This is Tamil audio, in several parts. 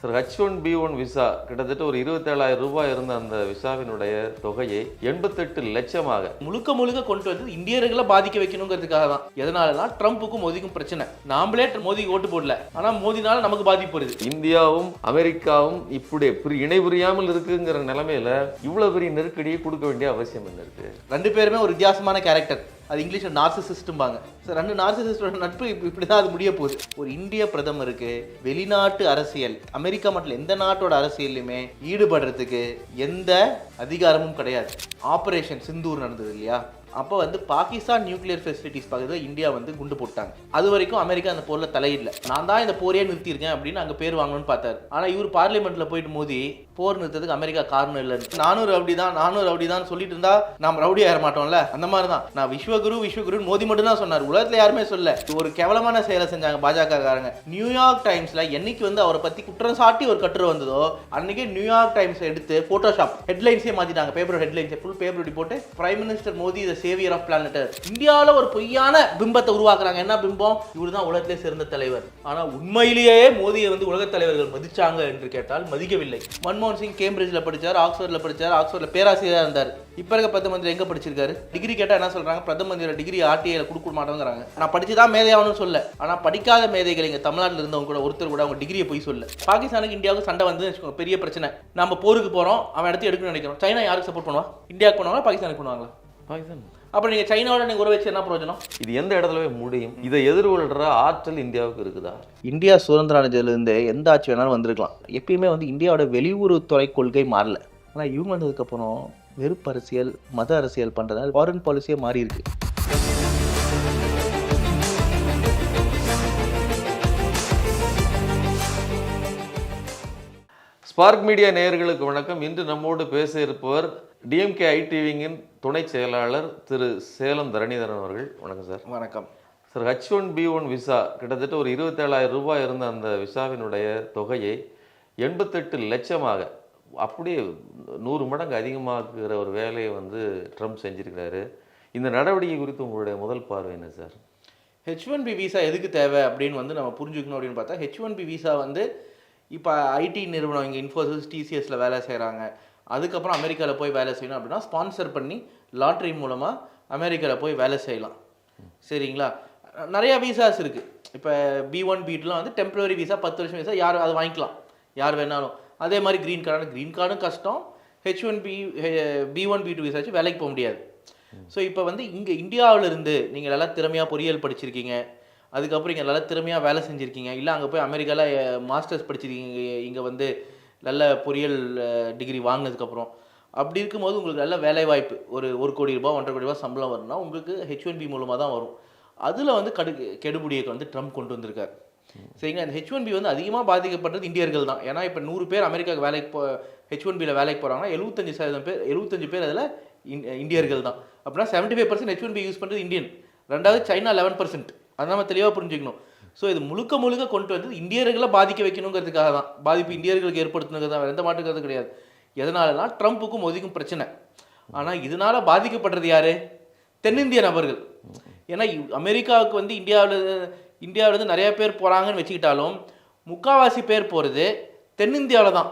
Sir H one B one visa கிட்டத்தட்ட ஒரு இருபத்தேழாயிரம் ரூபாய் இருந்த அந்த விசாவினுடைய தொகையை எண்பத்தெட்டு லட்சமாக முழுக்க முழுக்க கொண்டு வந்து இந்தியர்களை பாதிக்க வைக்கணுங்கிறதுக்காக தான். எதனாலனா ட்ரம்ப்புக்கும் மோதிக்கும் பிரச்சனை. நாமளே மோதிக்கு ஓட்டு போடல. ஆனா மோதினால நமக்கு பாதிப்பு வருது. இந்தியாவும் அமெரிக்காவும் இப்படி இணை புரியாமல் இருக்குங்கிற நிலைமையில இவ்வளவு பெரிய நெருக்கடியை கொடுக்க வேண்டிய அவசியம் என்ன இருக்கு? ரெண்டு பேருமே ஒரு வித்தியாசமான கேரக்டர் அது இங்கிலீஷில் நார்சிசிஸ்டும்பாங்க சார் ரெண்டு நார்சிசிஸ்டோட நட்பு இப்படி தான் அது முடிய போகுது. ஒரு இந்திய பிரதமருக்கு வெளிநாட்டு அரசியல் அமெரிக்கா மட்டும் எந்த நாட்டோட அரசியல்லையுமே ஈடுபடுறதுக்கு எந்த அதிகாரமும் கிடையாது. ஆப்ரேஷன் சிந்தூர் நடந்தது இல்லையா? அப்போ வந்து பாகிஸ்தான் நியூக்ளியர் ஃபெசிலிட்டிஸ் பக்கத்தில் இந்தியா வந்து குண்டு போட்டாங்க அது வரைக்கும் அமெரிக்கா அந்த போரில் தலையிடல. நான் தான் இந்த போரையே நிறுத்தியிருக்கேன் அப்படின்னு அங்கே பேர் வாங்கணும்னு பார்த்தாரு. ஆனால் இவர் பார்லிமெண்ட்டில் போயிட்டு மோதி போர் நிறுத்ததுக்கு அமெரிக்கா காரணம் இல்லைன்னு. நானும் ரவுடி தான் நானும் ரவுடி தான் சொல்லிட்டு இருந்தா நாம் ரவுடி ஆயிட மாட்டோம்ல? அந்த மாதிரி தான் நான் விஸ்வகுரு விஸ்வகுரு மோதி மட்டும் தான் சொன்னார். உலகத்தில் யாருமே சொல்ல ஒரு கேவலமான செயலை செஞ்சாங்க பாஜக காரங்க நியூயார்க் டைம்ஸ்ல என்னைக்கு வந்து அவரை பத்தி குற்றம் சாட்டி ஒரு கட்டுரை வந்ததோ அன்னைக்கே நியூயார்க் டைம்ஸ் எடுத்து போட்டோஷாப் ஹெட்லைன்ஸே மாத்திட்டாங்க. பேப்பர் ஹெட்லைன்ஸை ஃபுல் பேப்பர் போட்டு பிரைம் மினிஸ்டர் மோதி இதை சேவியர் ஆஃப் பிளானட் இந்தியாவில் ஒரு பொய்யான பிம்பத்தை உருவாக்குறாங்க. என்ன பிம்பம்? இவர் தான் உலகத்திலே சிறந்த தலைவர். ஆனால் உண்மையிலேயே மோதியை வந்து உலகத் தலைவர்கள் மதிச்சாங்க என்று கேட்டால் மதிக்கவில்லை. மன்மோகன் சிங் கேம்பிரிட்ஜில் படிச்சார் ஆக்ஸ்போர்ட்ல படிச்சார் ஆக்ஸ்போர்ட்ல பேராசிரியராக இருந்தார். இப்போ இருக்க பிரதம மந்திரி எங்க படிச்சிருக்காரு? டிகிரி கேட்டால் என்ன சொல்றாங்க? பிரதம மந்திரியோட டிகிரி ஆர்டிஐயில் கொடுக்க மாட்டோங்கிறாங்க. நான் படிச்சுதான் மேதையாகணும்னு சொல்ல. ஆனால் படிக்காத மேதைகள் எங்கள் தமிழ்நாட்டில் இருந்தவங்க கூட ஒருத்தர் கூட அவங்க டிகிரியை போய் சொல்ல. பாகிஸ்தானுக்கு இந்தியாவுக்கு சண்டை வந்து வச்சுக்கோங்க, பெரிய பிரச்சனை. நம்ம போருக்கு போகிறோம் அவன் இடத்த எடுக்கணும்னு நினைக்கிறோம். சைனா யாருக்கு சப்போர்ட் பண்ணுவா? இந்தியாவுக்கு பண்ணுவாங்களா பாகிஸ்தானுக்கு பண்ணுவாங்களா பாகிஸ்தான் அப்புறம் நீங்க சைனாவோட நீங்க உறவு வச்சு என்ன பிரயோஜனம்? இது எந்த இடத்துல போய் முடியும்? இதை எதிர்கொள்ற ஆற்றல் இந்தியாவுக்கு இருக்குதா? இந்தியா சுதந்திரம் அடைஞ்சதுலேருந்து எந்த ஆட்சி வேணாலும் வந்திருக்கலாம். எப்பயுமே வந்து இந்தியாவோட வெளியுறவுத்துறை கொள்கை மாறல. ஆனால் இவங்க வந்ததுக்கப்புறம் வெறுப்பு அரசியல் மத அரசியல் பண்ணுறதால ஃபாரின் பாலிசியே மாறி இருக்கு. ஸ்பார்க் மீடியா நேயர்களுக்கு வணக்கம். இன்று நம்மோடு பேச இருப்பவர் டிஎம்கே ஐடிவிங்கின் துணை செயலாளர் திரு சேலம் தரணிதரன் அவர்கள் வணக்கம் சார். வணக்கம். Sir H one B one visa கிட்டத்தட்ட ஒரு இருபத்தேழாயிரம் ரூபாய் இருந்த அந்த விசாவினுடைய தொகையை எண்பத்தெட்டு லட்சமாக அப்படியே நூறு மடங்கு அதிகமாக்குகிற ஒரு வேலையை வந்து ட்ரம்ப் செஞ்சிருக்கிறாரு. இந்த நடவடிக்கை குறித்து உங்களுடைய முதல் பார்வை என்ன sir? H one B visa எதுக்கு தேவை அப்படின்னு வந்து நம்ம புரிஞ்சுக்கணும் அப்படின்னு பார்த்தா ஹெச் ஒன் பி விசா வந்து இப்போ ஐடி நிறுவனம் இங்கே இன்ஃபோசிஸ் டிசிஎஸில் வேலை செய்கிறாங்க அதுக்கப்புறம் அமெரிக்காவில் போய் வேலை செய்யணும் அப்படின்னா ஸ்பான்சர் பண்ணி லாட்ரி மூலமாக அமெரிக்காவில் போய் வேலை செய்யலாம். சரிங்களா? நிறையா விசாஸ் இருக்குது இப்போ பி ஒன் பீட்லாம் வந்து டெம்பரரி விசா பத்து வருஷம் விசா யார் அதை வாங்கிக்கலாம். யார் வேணாலும். அதே மாதிரி க்ரீன் கார்டு க்ரீன் கார்டும் கஷ்டம். H one B B one B two visa வச்சு வேலைக்கு போக முடியாது. ஸோ இப்போ வந்து இங்கே இந்தியாவில் இருந்து நீங்கள் நல்லா திறமையாக பொறியியல் படிச்சிருக்கீங்க. அதுக்கப்புறம் இங்கே நல்லா திறமையாக வேலை செஞ்சுருக்கீங்க. இல்லை அங்கே போய் அமெரிக்காவில் மாஸ்டர்ஸ் படிச்சிருக்கீங்க. இங்கே வந்து நல்ல பொறியியல் டிகிரி வாங்கினதுக்கப்புறம். அப்படி இருக்கும்போது உங்களுக்கு நல்ல வேலைவாய்ப்பு. ஒரு ஒரு கோடி ரூபாய் ஒன்றரை கோடி ரூபாய் சம்பளம் வரும்னா உங்களுக்கு ஹெச் ஒன் பி மூலமாக தான் வரும். அதில் வந்து கடு கெடுபிடியை வந்து ட்ரம்ப் கொண்டு வந்திருக்காரு. சரிங்களா? இந்த ஹெச் ஒன் பி வந்து அதிகமாக பாதிக்கப்படுறது இந்தியர்கள் தான். ஏன்னா இப்போ நூறு பேர் அமெரிக்காவுக்கு வேலைக்கு போ ஹெச் ஒன் பியில் வேலைக்கு போகிறாங்கன்னா எழுபத்தஞ்சு சதவீதம் பேர் எழுபத்தஞ்சு பேர் அதில் இந்தியர்கள் தான். அப்படின்னா seventy five percent H one B use பண்ணுறது இந்தியன் ரெண்டாவது சைனா லெவன் பர்சன்ட் அதை நம்ம தெளிவாக புரிஞ்சுக்கணும். ஸோ இது முழுக்க முழுக்க கொண்டு வந்து இந்தியர்களை பாதிக்க வைக்கணுங்கிறதுக்காக தான். பாதிப்பு இந்தியர்களுக்கு ஏற்படுத்தணுங்கிறது தான் எந்த மாட்டுக்கிறது கிடையாது. எதனாலனா ட்ரம்ப்புக்கும் மோதிக்கும் பிரச்சனை. ஆனால் இதனால் பாதிக்கப்படுறது யார்? தென்னிந்திய நபர்கள். ஏன்னா அமெரிக்காவுக்கு வந்து இந்தியாவில் இந்தியாவிலேருந்து நிறையா பேர் போகிறாங்கன்னு வச்சுக்கிட்டாலும் முக்காவாசி பேர் போகிறது தென்னிந்தியாவில் தான்.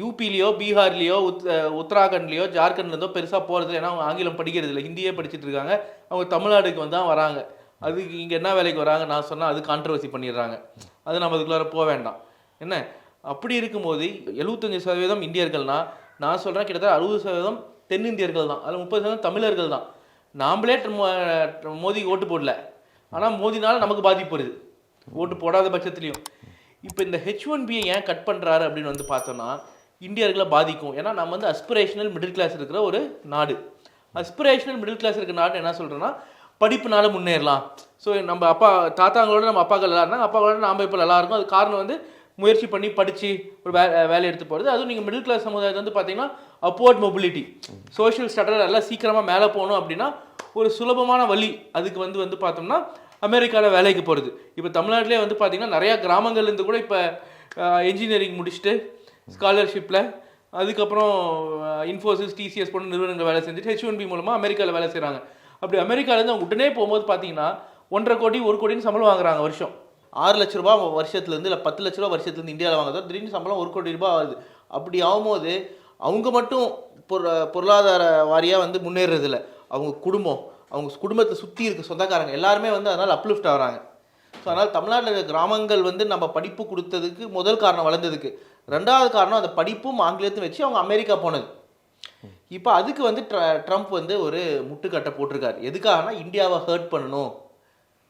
யூபிலேயோ பீகார்லேயோ உத் உத்தராகண்ட்லேயோ ஜார்க்கண்ட்லேருந்தோ பெருசாக போகிறது ஏன்னா அவங்க ஆங்கிலம் படிக்கிறது இல்லை ஹிந்தியே படிச்சுட்டு இருக்காங்க. அவங்க தமிழ்நாடுக்கு வந்து தான் வராங்க. அதுக்கு இங்கே என்ன வேலைக்கு வராங்க? நான் சொன்னால் அது கான்ட்ரவர்சி பண்ணிடுறாங்க. அது நம்ம அதுக்குள்ளார போக வேண்டாம். என்ன? அப்படி இருக்கும்போது எழுபத்தஞ்சு சதவீதம் இந்தியர்கள்னா நான் சொல்கிறேன் கிட்டத்தட்ட அறுபது சதவீதம் தென்னிந்தியர்கள் தான் அதில் முப்பது சதவீதம் தமிழர்கள் தான் நாம்ளே மோதி ஓட்டு போடல. ஆனால் மோதினால நமக்கு பாதிப்பு வருது. ஓட்டு போடாத பட்சத்துலேயும். இப்போ இந்த ஹெச் ஒன் பியை ஏன் கட் பண்ணுறாரு அப்படின்னு வந்து பார்த்தோம்னா இந்தியர்களை பாதிக்கும். ஏன்னா நம்ம வந்து அஸ்பிரேஷனல் மிடில் கிளாஸ் இருக்கிற ஒரு நாடு. அஸ்பிரேஷனல் மிடில் கிளாஸ் இருக்கிற நாடு என்ன சொல்கிறேன்னா படிப்புனால முன்னேறலாம். ஸோ நம்ம அப்பா தாத்தாங்களோட நம்ம அப்பாக்கள் நல்லா இருந்தாங்க அப்பாக்களோட நாம் இப்போ நல்லா இருக்கும். அது காரணம் வந்து முயற்சி பண்ணி படித்து ஒரு வே வேலை எடுத்து போகிறது அதுவும் நீங்கள் மிடில் கிளாஸ் சமுதாயத்தை வந்து பார்த்தீங்கன்னா அப்வர்ட் மொபிலிட்டி சோஷியல் ஸ்டட்டர் எல்லாம் சீக்கிரமாக மேலே போகணும் அப்படின்னா ஒரு சுலபமான வழி அதுக்கு வந்து வந்து பார்த்தோம்னா அமெரிக்காவில் வேலைக்கு போகிறது இப்போ தமிழ்நாட்டிலே வந்து பார்த்தீங்கன்னா நிறையா கிராமங்கள்லேருந்து கூட இப்போ இன்ஜினியரிங் முடிச்சுட்டு ஸ்காலர்ஷிப்பில் அதுக்கப்புறம் இன்ஃபோசிஸ் டிசிஎஸ் போன்ற நிறுவனங்கள் வேலை செஞ்சுட்டு ஹெச் ஒன் பி மூலமாக அமெரிக்காவில் வேலை செய்கிறாங்க அப்படி அமெரிக்காலேருந்து அவங்க உடனே போகும்போது பார்த்தீங்கன்னா ஒன்றரை கோடி ஒரு கோடின்னு சம்பளம் வாங்குறாங்க வருஷம். ஆறு லட்ச ரூபா வருஷத்துலேருந்து இல்லை பத்து லட்ச ரூபா வருஷத்துலேருந்து இந்தியாவில் வாங்குறதோ. திடீர்னு சம்பளம் ஒரு கோடி ரூபாய் ஆகுது. அப்படி ஆகும்போது அவங்க மட்டும் பொரு பொருளாதார வாரியாக வந்து முன்னேறதில்ல. அவங்க குடும்பம் அவங்க குடும்பத்தை சுற்றி இருக்க சொந்தக்காரங்க எல்லாருமே வந்து அதனால் அப்லிஃப்ட் ஆகிறாங்க. ஸோ அதனால் தமிழ்நாட்டில் இருக்கிற கிராமங்கள் வந்து நம்ம படிப்பு கொடுத்ததுக்கு முதல் காரணம் வளர்ந்ததுக்கு. ரெண்டாவது காரணம் அந்த படிப்பும் ஆங்கிலத்தையும் வச்சு அவங்க அமெரிக்கா போனது. இப்போ அதுக்கு வந்து ட்ர- ட்ரம்ப் வந்து ஒரு முட்டுக்கட்டை போட்டிருக்காரு. எதுக்காகனா இந்தியாவை ஹர்ட் பண்ணணும்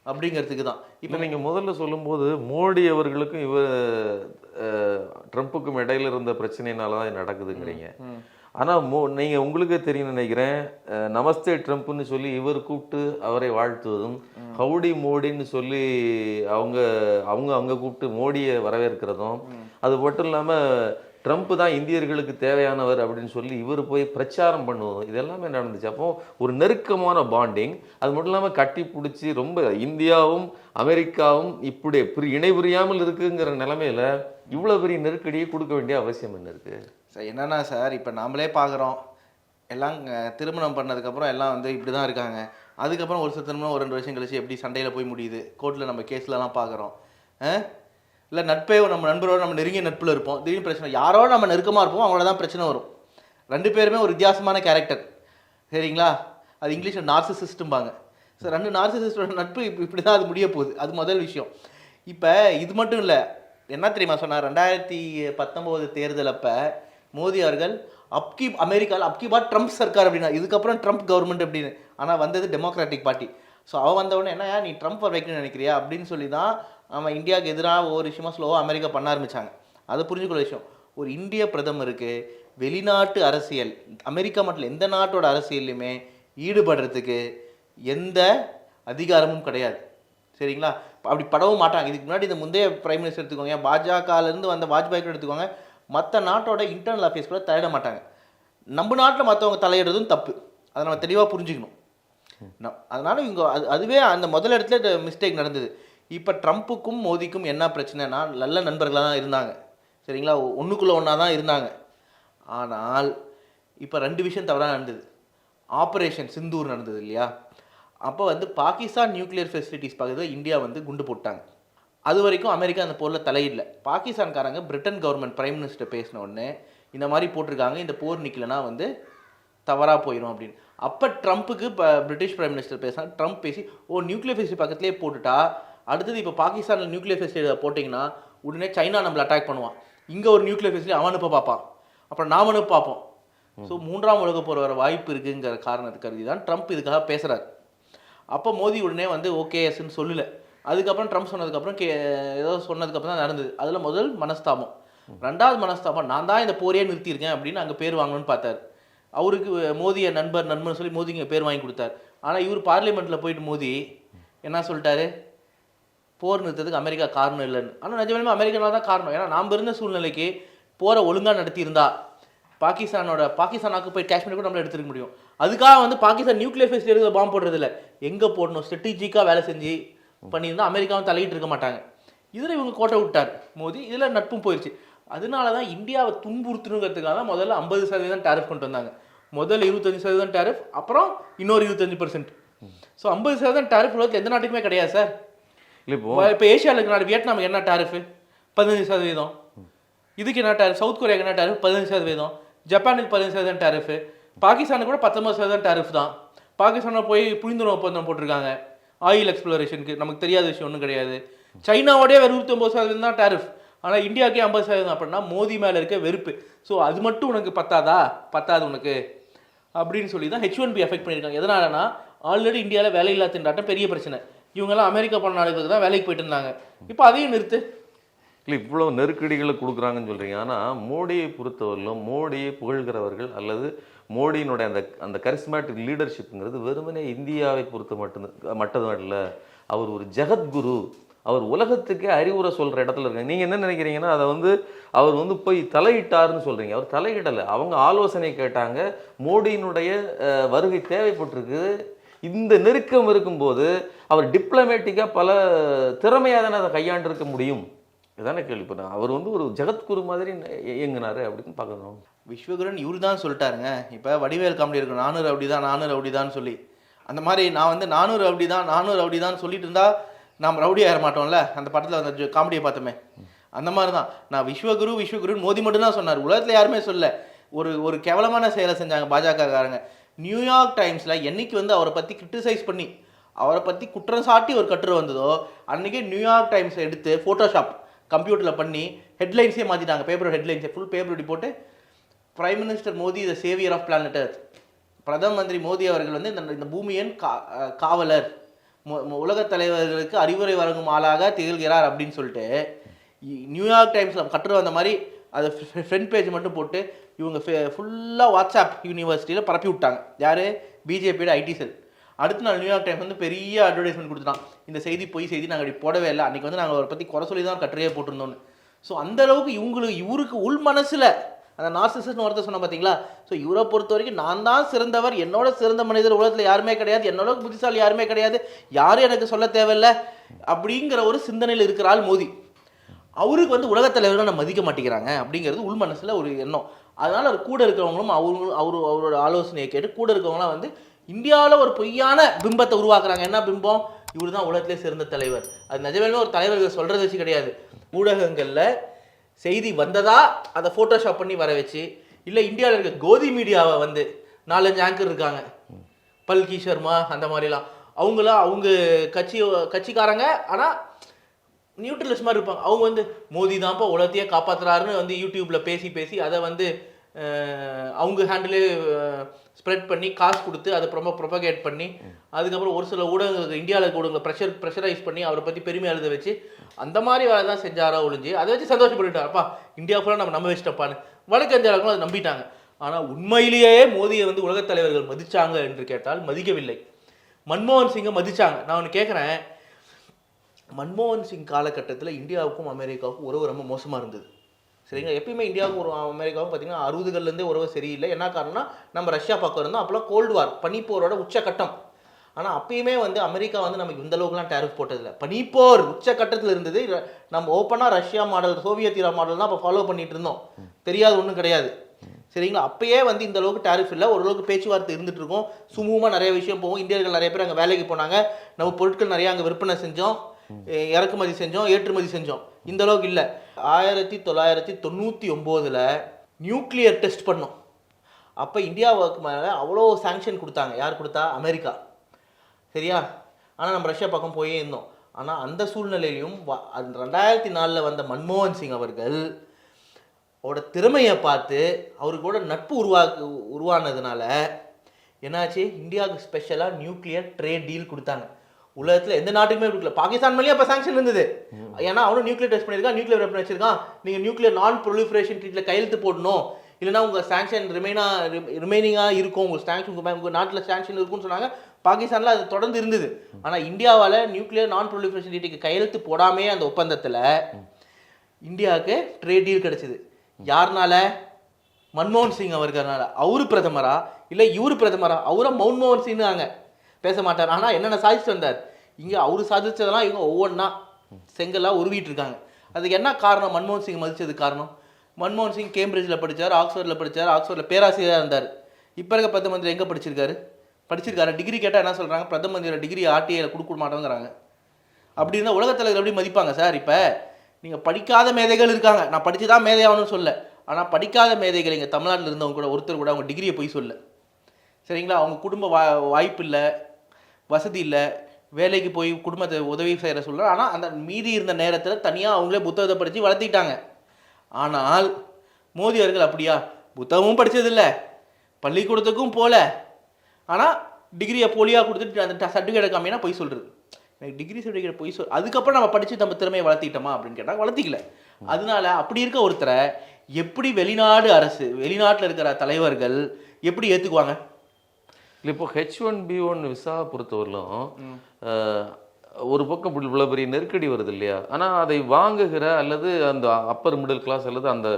அப்படிங்கிறதுக்கு தான். இப்போ நீங்கள் முதல்ல சொல்லும்போது மோடி அவர்களுக்கும் இவர் ட்ரம்ப்புக்கும் இடையில இருந்த பிரச்சனைனால தான் நடக்குதுங்கிறீங்க. ஆனால் மோ. நீங்கள் உங்களுக்கே தெரியும் நினைக்கிறேன் நமஸ்தே ட்ரம்ப்னு சொல்லி இவர் கூப்பிட்டு அவரை வாழ்த்துவதும் ஹவுடி மோடின்னு சொல்லி அவங்க அவங்க அவங்க கூப்பிட்டு மோடியை வரவேற்கிறதும் அது மட்டும் இல்லாமல் ட்ரம்ப் தான் இந்தியர்களுக்கு தேவையானவர் அப்படின்னு சொல்லி இவர் போய் பிரச்சாரம் பண்ணுவோம் இதெல்லாமே நடந்துச்சு? அப்போ ஒரு நெருக்கமான பாண்டிங் அது மட்டும் இல்லாமல் கட்டி பிடிச்சி ரொம்ப இந்தியாவும் அமெரிக்காவும் இப்படி பிரி இணை புரியாமல் இருக்குங்கிற நிலமையில இவ்வளோ பெரிய நெருக்கடியை கொடுக்க வேண்டிய அவசியம் என்ன இருக்கு? சார் என்னன்னா சார் இப்போ நாமளே பார்க்குறோம் எல்லாம் திருமணம் பண்ணதுக்கப்புறம் எல்லாம் வந்து இப்படி தான் இருக்காங்க. அதுக்கப்புறம் ஒரு சில திருமணம் ஒரு ரெண்டு வருஷம் கழிச்சு எப்படி சண்டையில் போய் முடியுது? கோர்ட்டில் நம்ம கேஸ்லலாம் பார்க்குறோம் இல்லை நட்பே நம்ம நண்பரோட நம்ம நெருங்கிய நட்பில் இருப்போம். திடீர்னு பிரச்சனை யாரோட நம்ம நெருக்கமாக இருப்போம் அவங்கள தான் பிரச்சனை வரும். ரெண்டு பேருமே ஒரு வித்தியாசமான கேரக்டர் சரிங்களா? அது இங்கிலீஷில் நார்சிசிஸ்டும்பாங்க ஸோ ரெண்டு நார்சிசிஸ்டோட நட்பு இப்போ இப்படி தான் அது முடிய போகுது. அது முதல் விஷயம். இப்போ இது மட்டும் இல்லை. என்ன தெரியுமா சொன்னார்? ரெண்டாயிரத்தி பத்தொம்போது தேர்தல் அப்போ மோடி அவர்கள் அப்கி அமெரிக்காவில் அப்கிபா ட்ரம்ப் சர்க்கார் அப்படின்னா இதுக்கப்புறம் ட்ரம்ப் கவர்மெண்ட் அப்படின்னு. ஆனால் வந்தது டெமோக்ராட்டிக் பார்ட்டி ஸோ அவன் வந்தவொடனே என்ன நீ ட்ரம்ப் வைக்கணும்னு நினைக்கிறியா? அப்படின்னு சொல்லி தான் அவன் இந்தியாவுக்கு எதிராக ஒவ்வொரு விஷயமா ஸ்லோவாக அமெரிக்கா பண்ண ஆரம்பிச்சாங்க. அதை புரிஞ்சுக்கொள்ள விஷயம். ஒரு இந்திய பிரதமருக்கு வெளிநாட்டு அரசியல் அமெரிக்கா மட்டும் எந்த நாட்டோட அரசியல்லையுமே ஈடுபடுறதுக்கு எந்த அதிகாரமும் கிடையாது. சரிங்களா? அப்படி படவும் மாட்டாங்க. இதுக்கு முன்னாடி இந்த முந்தைய பிரைம் மினிஸ்டர் எடுத்துக்கோங்க பாஜகலேருந்து வந்த வாஜ்பாய் கூட எடுத்துக்கோங்க மற்ற நாட்டோட இன்டர்னல் அஃபேர்ஸ் கூட தலையிட மாட்டாங்க. நம்ம நாட்டில் மற்றவங்க தலையிடுறதும் தப்பு. அதை நம்ம தெளிவாக புரிஞ்சுக்கணும். நம்- அதனால இவங்க அது அதுவே அந்த முதல் இடத்துல மிஸ்டேக் நடந்தது. இப்போ ட்ரம்ப்புக்கும் மோதிக்கும் என்ன பிரச்சனைனா நல்ல நண்பர்களாக தான் இருந்தாங்க. சரிங்களா? ஒன்றுக்குள்ளே ஒன்றா தான் இருந்தாங்க. ஆனால் இப்போ ரெண்டு விஷயம் தவறாக நடந்தது. ஆப்ரேஷன் சிந்தூர் நடந்தது இல்லையா? அப்போ வந்து பாகிஸ்தான் நியூக்ளியர் ஃபெசிலிட்டிஸ் பக்கத்தில் இந்தியா வந்து குண்டு போட்டாங்க. அது வரைக்கும் அமெரிக்கா அந்த போரில் தலையிடல. பாகிஸ்தான்காரங்க பிரிட்டன் கவர்மெண்ட் பிரைம் மினிஸ்டர் பேசின உடனே இந்த மாதிரி போட்டிருக்காங்க இந்த போர் நிற்கலனா வந்து தவறாக போயிடும் அப்படின்னு. அப்போ ட்ரம்ப்புக்கு இப்போ பிரிட்டிஷ் பிரைம் மினிஸ்டர் பேசினா ட்ரம்ப் பேசி ஓ நியூக்ளியர் ஃபெசிலிட்டி பக்கத்துலேயே போட்டுட்டா அடுத்தது இப்போ பாகிஸ்தானில் நியூக்ளியர் ஃபெசிலிட்டி போட்டிங்கன்னா உடனே சைனா நம்மளை அட்டாக் பண்ணுவான். இங்கே ஒரு நியூக்ளியர் ஃபெசிலிட்டி அவன் அனுப்ப பார்ப்பான். அப்புறம் நாம அனுப்ப பார்ப்போம். ஸோ மூன்றாம் உலக போர் வர வாய்ப்பு இருக்குங்கிற காரணத்தை கருதி தான் ட்ரம்ப் இதுக்காக பேசுகிறார் அப்போ மோடி உடனே வந்து ஓகே எஸ்ன்னு சொல்லல. அதுக்கப்புறம் ட்ரம்ப் சொன்னதுக்கப்புறம் கே ஏதோ சொன்னதுக்கப்புறம் தான் நடந்தது. அதில் முதல் மனஸ்தாபம். ரெண்டாவது மனஸ்தாபம் நான் தான் இந்த போரையே நிறுத்தியிருக்கேன் அப்படின்னு அங்கே பேர் வாங்கணும்னு பார்த்தாரு. அவருக்கு மோதியை நண்பர் நண்பன் சொல்லி மோதிங்க பேர் வாங்கி கொடுத்தார். ஆனால் இவர் பார்லிமெண்ட்டில் போயிட்டு மோதி என்ன சொல்லிட்டாரு? போர் நிறுத்தத்துக்கு அமெரிக்கா காரணம் இல்லைன்னு. ஆனால் நிஜமாலுமே அமெரிக்கனால தான் காரணம். ஏன்னா நாம் இருந்த சூழ்நிலைக்கு போரை ஒழுங்காக நடத்தியிருந்தா பாகிஸ்தானோட பாகிஸ்தானாக்கு போய் காஷ்மீர் கூட நம்மள எடுத்துக்க முடியும். அதுக்காக வந்து பாகிஸ்தான் நியூக்ளியர் ஃபெசிலிட்டி பாம்பு போடுறதில்ல. எங்கே போடணும்? ஸ்ட்ரெட்டஜிக்காக வேலை செஞ்சு பண்ணியிருந்தால் அமெரிக்காவும் தலையிட்டு இருக்க மாட்டாங்க. இதில் இவங்க கோட்டை விட்டார் மோதி இதில் நட்பும் போயிடுச்சு அதனால தான் இந்தியாவை துன்புறுத்தணுங்கிறதுக்காக தான் முதல்ல ஐம்பது சதவீதம் டேரிஃப் கொண்டு வந்தாங்க. முதல்ல இருபத்தஞ்சு சதவீதம் டேரிஃப் அப்புறம் இன்னொரு இருபத்தஞ்சு பர்சன்ட் ஸோ ஐம்பது சதவீதம் டேரிஃப் உலகத்தில் எந்த நாட்டுக்குமே கிடையாது சார் இல்லை இப்போ இப்போ ஏஷியாவில் இருக்கிற நாடு வியட்நாமுக்கு என்ன டாரிஃபு பதினஞ்சு சதவீதம். இதுக்கு என்ன டாரிஃப் சவுத் கொரியாவுக்கு என்ன டாரிஃப் பதினஞ்சு சதவீதம். ஜப்பானுக்கு பதினஞ்சு சதவீதம் டாரிஃபு பாகிஸ்தானுக்கு கூட பத்தொம்பது சதவீதம் டாரிஃப் தான். பாகிஸ்தானில் போய் புரிந்துணர்வு ஒப்பந்தம் போட்டிருக்காங்க. ஆயில் எக்ஸ்ப்ளோரேஷனுக்கு நமக்கு தெரியாத விஷயம் ஒன்றும் கிடையாது. சைனாவோடய வெறும் இருபத்தொம்பது சதவீதம் தான் டாரிஃப் ஆனால் இந்தியாவுக்கே ஐம்பது சதவீதம் அப்படின்னா மோதி மேலே இருக்க வெறுப்பு. ஸோ அது மட்டும் உனக்கு பத்தாதா? பத்தாது உனக்கு. அப்படின்னு சொல்லி தான் ஹெச் ஒன் பி எஃபெக்ட் பண்ணியிருக்காங்க. எதனாலனா ஆல்ரெடி இந்தியாவில் வேலையில்லா திண்டாட்டம் பெரிய பிரச்சனை. இவங்கெல்லாம் அமெரிக்கா போன தான் வேலைக்கு போயிட்டு இருந்தாங்க. இப்போ அதையும் நிறுத்து. இல்லை இவ்வளோ நெருக்கடிகளை கொடுக்குறாங்கன்னு சொல்கிறீங்க ஆனால் மோடியை பொறுத்தவரையிலும் மோடியை புகழ்கிறவர்கள் அல்லது மோடியினுடைய அந்த அந்த கரிஸ்மேட்டிக் லீடர்ஷிப்புங்கிறது வெறுமனே இந்தியாவை பொறுத்த மட்டும் மட்டும் இல்லை. அவர் ஒரு ஜெகத்குரு. அவர் உலகத்துக்கே அறிவுரை சொல்கிற இடத்துல இருக்காங்க. நீங்கள் என்ன நினைக்கிறீங்கன்னா அதை வந்து அவர் வந்து போய் தலையிட்டாருன்னு சொல்கிறீங்க அவர் தலையிடலை. அவங்க ஆலோசனை கேட்டாங்க. மோடியினுடைய வருகை தேவைப்பட்டிருக்கு இந்த நெருக்கம் இருக்கும்போது அவர் டிப்ளமேட்டிக்காக பல திறமையாக தானே அதை கையாண்டிருக்க முடியும்? இதுதானே கேள்விப்பட்டேன் அவர் வந்து ஒரு ஜெகத்குரு மாதிரி இயங்குனாரு அப்படின்னு பார்க்கணும். விஸ்வகுரன் இவர் தான் சொல்லிட்டாருங்க. இப்போ வடிவேல் காமெடி இருக்கும் நானூறு அப்படி தான் நானூறு அப்படி தான் சொல்லி. அந்த மாதிரி நான் வந்து நானூறு ரவுடி தான் நானூறு அப்படி தான் சொல்லிட்டு இருந்தால் நாம் ரவுடி ஆயிட மாட்டோம்ல? அந்த படத்தில் அந்த காமெடியை பார்த்தோமே. அந்த மாதிரி தான் நான் விஸ்வகுரு விஸ்வகுருன்னு மோதி மட்டும் தான் சொன்னார். உலகத்தில் யாருமே சொல்லலை. ஒரு ஒரு கேவலமான செயலை செஞ்சாங்க பாஜகக்காரங்க நியூயார்க் டைம்ஸில் என்னைக்கு வந்து அவரை பற்றி கிரிட்டிசைஸ் பண்ணி அவரை பற்றி குற்றம் சாட்டி ஒரு கட்டுரை வந்ததோ அன்றைக்கே நியூயார்க் டைம்ஸ் எடுத்து ஃபோட்டோஷாப் கம்ப்யூட்டரில் பண்ணி ஹெட்லைன்ஸே மாற்றிட்டாங்க பேப்பர் ஹெட்லைன்ஸே ஃபுல் பேப்பர் போட்டு prime minister Modi the saviour of planet earth பிரதம மந்திரி மோடி அவர்கள் வந்து இந்த இந்த பூமியின் கா காவலர். உலகத் தலைவர்களுக்கு அறிவுரை வழங்கும் ஆளாக திகழ்கிறார் அப்படின்னு சொல்லிட்டு நியூயார்க் டைம்ஸில் கட்டுரை வந்த மாதிரி அதை ஃப்ரண்ட் பேஜ் மட்டும் போட்டு இவங்க ஃபுல்லாக வாட்ஸ்அப் யூனிவர்சிட்டியில் பரப்பி விட்டாங்க. யார்? பிஜேபியோட ஐடி செல் அடுத்த நாள் நியூயார்க் டைம்ஸ் வந்து பெரிய அட்வர்டைஸ்மெண்ட் கொடுத்துட்டான். இந்த செய்தி பொய் செய்தி நாங்கள் அப்படி போடவே இல்லை. அன்றைக்கி வந்து நாங்கள் அவரை பற்றி குறை சொல்லி தான் கட்டுரையே போட்டிருந்தோன்னு ஸோ அந்த அளவுக்கு இவங்களுக்கு இவருக்கு உள் மனசில் அந்த நார்சிசஸ்னு ஒருத்தர் சொன்ன பார்த்தீங்களா ஸோ இவரை பொறுத்த வரைக்கும் நான் தான் சிறந்தவர். என்னோட சிறந்த மனிதர் உலகத்தில் யாருமே கிடையாது. என்னோட புத்திசாலி யாருமே கிடையாது. யாரும் எனக்கு சொல்ல தேவையில்லை. அப்படிங்கிற ஒரு சிந்தனையில் இருக்கிற ஆள் மோதி. அவருக்கு வந்து உலகத் தலைவர்களை நம்ம மதிக்க மாட்டேங்கிறாங்க அப்படிங்கிறது உள் மனசில் ஒரு எண்ணம். அதனால் அவர் கூட இருக்கிறவங்களும் அவரு அவர் அவரோட ஆலோசனையை கேட்டு கூட இருக்கிறவங்களாம் வந்து இந்தியாவில் ஒரு பொய்யான பிம்பத்தை உருவாக்குறாங்க. என்ன பிம்பம்? இவர் தான் உலகத்திலே சிறந்த தலைவர். அது நிஜமே ஒரு தலைவர்கள் சொல்கிறது வச்சு கிடையாது. ஊடகங்களில் செய்தி வந்ததா அதை ஃபோட்டோஷாப் பண்ணி வர வச்சு இல்லை இந்தியாவில் இருக்க கோதி மீடியாவை வந்து நாலஞ்சு ஆங்கர் இருக்காங்க. பல்கி சர்மா அந்த மாதிரிலாம். அவங்களாம் அவங்க கட்சி கட்சிக்காரங்க ஆனால் நியூட்ரலிஸ்ட் மாதிரி இருப்பாங்க. அவங்க வந்து மோதி தான்ப்பா உலகத்தையே காப்பாத்துறாருன்னு வந்து யூடியூப்பில் பேசி பேசி அதை வந்து அவங்க ஹேண்டிலே ஸ்ப்ரெட் பண்ணி காசு கொடுத்து அதை ரொம்ப ப்ரொபகேட் பண்ணி அதுக்கப்புறம் ஒரு சில ஊடகங்களுக்கு இந்தியாவில் ஊடகங்களை ப்ரெஷர் ப்ரெஷரைஸ் பண்ணி அவரை பற்றி பெருமை எழுத வச்சு அந்த மாதிரி வேலை தான் செஞ்சாரா ஒழிஞ்சு அதை வச்சு சந்தோஷப்பட்டுட்டார்ப்பா. இந்தியா ஃபுல்லாக நம்ம நம்ப வச்சிட்டப்பான்னு வழக்கறிஞர்களும் அதை நம்பிட்டாங்க. ஆனால் உண்மையிலேயே மோதியை வந்து உலகத் தலைவர்கள் மதித்தாங்க என்று கேட்டால் மதிக்கவில்லை. மன்மோகன் சிங்கை மதித்தாங்க நான் ஒன்று கேட்குறேன் மன்மோகன் சிங் காலகட்டத்தில் இந்தியாவுக்கும் அமெரிக்காவுக்கும் உறவு ரொம்ப மோசமாக இருந்தது. சரிங்களா? எப்பயுமே இந்தியாவுக்கும் ஒரு அமெரிக்காவும் பார்த்தீங்கன்னா அறுபதுகள்லேருந்தே உறவு சரியில்லை. என்ன காரணம்னா நம்ம ரஷ்யா பக்கம் இருந்தோம். அப்போலாம் கோல்டு வார் பனிப்போரோட உச்சக்கட்டம். ஆனால் அப்பயுமே வந்து அமெரிக்கா வந்து நமக்கு இந்த அளவுக்குலாம் டேரிஃப் போட்டதில்லை. பனிப்போர் உச்சக்கட்டத்தில் இருந்தது. நம்ம ஓப்பனாக Russia model Soviet era model தான் அப்போ ஃபாலோ பண்ணிட்டு இருந்தோம். தெரியாது ஒன்றும் கிடையாது. சரிங்களா? அப்பயே வந்து இந்த அளவுக்கு டேரிஃப் இல்லை. ஓரளவுக்கு பேச்சுவார்த்தை இருந்துட்டு இருக்கோம். சுமூகமாக நிறைய விஷயம் போகும். இந்தியர்கள் நிறைய பேர் அங்கே வேலைக்கு போனாங்க. நம்ம பொருட்கள் நிறைய அங்கே விற்பனை செஞ்சோம். இறக்குமதி செஞ்சோம் ஏற்றுமதி செஞ்சோம். இந்த அளவுக்கு இல்லை. ஆயிரத்தி தொள்ளாயிரத்தி தொண்ணூற்றி ஒம்போதில் நியூக்ளியர் டெஸ்ட் பண்ணோம். அப்போ இந்தியாவுக்கு மேலே அவ்வளோ சாங்ஷன் கொடுத்தாங்க. யார் கொடுத்தா? அமெரிக்கா. சரியா? ஆனால் நம்ம ரஷ்யா பக்கம் போயே இருந்தோம். ஆனால் அந்த சூழ்நிலையிலையும் அந்த ரெண்டாயிரத்தி நாலில் வந்த மன்மோகன் சிங் அவர்கள் அவரோட திறமையை பார்த்து அவருக்கூட கூட நட்பு உருவாக்கு உருவானதுனால என்னாச்சு? இந்தியாவுக்கு ஸ்பெஷலாக நியூக்ளியர் ட்ரேட் டீல் கொடுத்தாங்க. உலகத்தில் எந்த நாட்டுக்குமே கொடுக்கல. பாகிஸ்தான் மேலேயும் அப்போ சாங்ஷன் இருந்தது. ஏன்னா அவனும் நியூக்ளியர் டெஸ்ட் பண்ணியிருக்கான் நியூக்ளியர் வெப்பன் வச்சிருக்கான். நீங்கள் நியூக்ளியர் நான் ப்ரொலிஃபரேஷன் ட்ரீட்டில் கையெழுத்து போடணும். இல்லைன்னா உங்கள் சாங்ஷன் ரிமைனா ரிமைனிங்காக இருக்கும். உங்கள் சாங்ஷன் உங்கள் நாட்டில் சாங்ஷன் இருக்கும்னு சொன்னாங்க. பாகிஸ்தானில் அது தொடர்ந்து இருந்தது. ஆனால் இந்தியாவால் நியூக்ளியர் நான் ப்ரொலிஃபரேஷன் ட்ரீட்டிக்கு கையெழுத்து போடாமே அந்த ஒப்பந்தத்தில் இந்தியாவுக்கு ட்ரேட் டீல் கிடைச்சது. யாருனால? மன்மோகன் சிங் அவர்களால அவரு பிரதமரா? இல்லை இவரு பிரதமரா? அவரை மன்மோகன் சிங்னாங்க. பேச மாட்டார். ஆனால் என்னென்ன சாதிச்சுட்டு வந்தார்? இங்கே அவர் சாதிச்சதெல்லாம் இவங்க ஒவ்வொன்றா செங்கலாக உருவிட்டு இருக்காங்க அதுக்கு என்ன காரணம்? மன்மோகன் சிங் மதித்தது காரணம்? மன்மோகன் சிங் கேம்பிரிட்ஜில் படிச்சார் ஆக்ஸ்ஃபோர்டில் படிச்சார் ஆக்ஸ்ஃபோர்டில் பேராசிரியராக இருந்தார். இப்போ இருக்க பிரதம மந்திரி எங்கே படிச்சிருக்காரு? படிச்சிருக்காரு. டிகிரி கேட்டால் என்ன சொல்கிறாங்க பிரதம மந்திரியோட டிகிரி ஆர்டிஐயில் கொடுக்க மாட்டோங்கிறாங்க. அப்படி இருந்தால் உலகத் தலைவர் எப்படி மதிப்பாங்க சார் இப்போ? நீங்கள் படிக்காத மேதைகள் இருக்காங்க. நான் படித்து தான் மேதையாகணும்னு சொல்ல. ஆனால் படிக்காத மேதைகள் இங்கே தமிழ்நாட்டில் இருந்தவங்க கூட ஒருத்தர் கூட அவங்க டிகிரியை போய் சொல்ல. சரிங்களா? அவங்க குடும்ப வா வாய்ப்பு இல்லை வசதி இல்லை வேலைக்கு போய் குடும்பத்தை உதவி செய்கிற சொல்ல ஆனால் அந்த மீதி இருந்த நேரத்தில் தனியாக அவங்களே புத்தகத்தை படித்து வளர்த்திட்டாங்க. ஆனால் மோதி அவர்கள் அப்படியா? புத்தகமும் படித்ததில்லை பள்ளிக்கூடத்துக்கும் போகல ஆனால் டிகிரியை போலியாக கொடுத்துட்டு அந்த சர்டிஃபிகேட் காமினா போய் சொல்கிறது எனக்கு டிகிரி சர்டிஃபிகேட் போய் சொல் அதுக்கப்புறம் நம்ம படித்து நம்ம திறமையை வளர்த்திட்டோமா அப்படின்னு கேட்டால் வளர்த்திக்கல. அதனால அப்படி இருக்க ஒருத்தரை எப்படி வெளிநாடு அரசு வெளிநாட்டில் இருக்கிற தலைவர்கள் எப்படி ஏற்றுக்குவாங்க இல்லை இப்போ ஹெச் ஒன் பி ஒன் விசாவை பொறுத்தவரையிலும் ஒரு பக்கம் இப்படி இவ்வளோ பெரிய நெருக்கடி வருது இல்லையா? ஆனால் அதை வாங்குகிற அல்லது அந்த அப்பர் மிடில் கிளாஸ் அல்லது அந்த